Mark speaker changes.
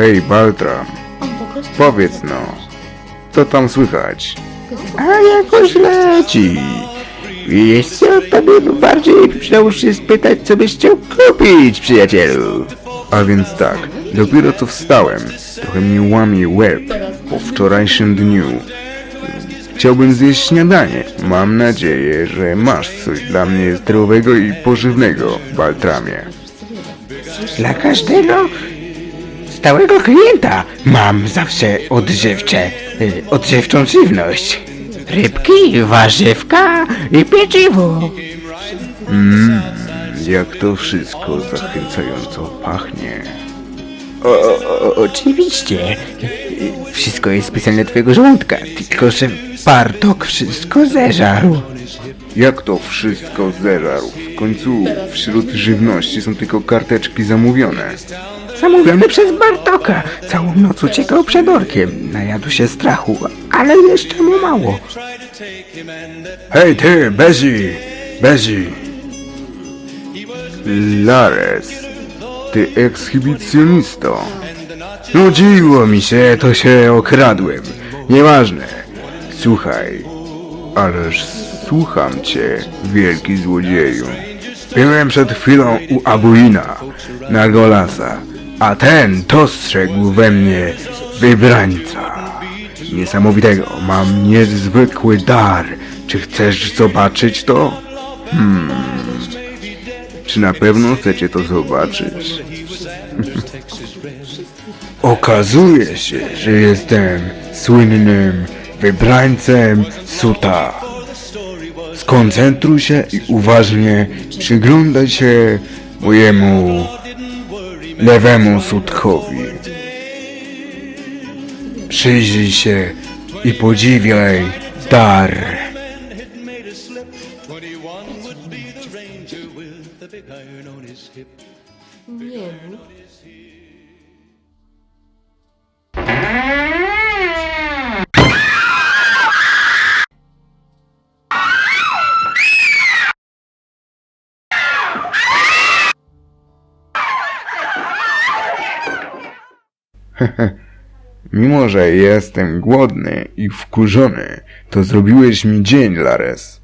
Speaker 1: Hej, Baltram, powiedz no, co tam słychać?
Speaker 2: A jakoś leci. Wiesz co, tobie bardziej przydało się spytać, co byś chciał kupić, przyjacielu.
Speaker 1: A więc tak, dopiero co wstałem, trochę mnie łamie łeb po wczorajszym dniu. Chciałbym zjeść śniadanie. Mam nadzieję, że masz coś dla mnie zdrowego i pożywnego, Baltramie.
Speaker 2: Dla każdego stałego klienta mam zawsze odżywcze, y, odżywczą żywność. Rybki, warzywka i pieczywo.
Speaker 1: Jak to wszystko zachęcająco pachnie.
Speaker 2: O, o, oczywiście. Wszystko jest specjalne twojego żołądka, tylko że Bartok wszystko zeżarł.
Speaker 1: Jak to wszystko zeżarł? W końcu wśród żywności są tylko karteczki zamówione.
Speaker 2: Zamówiony przez Bartoka. Całą noc uciekał przed orkiem. Najadł się strachu, ale jeszcze mu mało.
Speaker 1: Hej ty, Bezi! Bezi! Lares, ty ekshibicjonisto. Nudziło mi się, to się okradłem. Nieważne. Słuchaj, ależ słucham cię, wielki złodzieju. Byłem przed chwilą u Abuina, na Golasa, a ten dostrzegł we mnie wybrańca. Niesamowitego, mam niezwykły dar. Czy chcesz zobaczyć to? Hmm. Czy na pewno chcecie to zobaczyć? Okazuje się, że jestem słynnym wybrańcem Suta. Skoncentruj się i uważnie przyglądaj się mojemu lewemu sutkowi. Przyjrzyj się i podziwiaj dar.
Speaker 3: Nie.
Speaker 1: Mimo, że jestem głodny i wkurzony, to zrobiłeś mi dzień, Lares.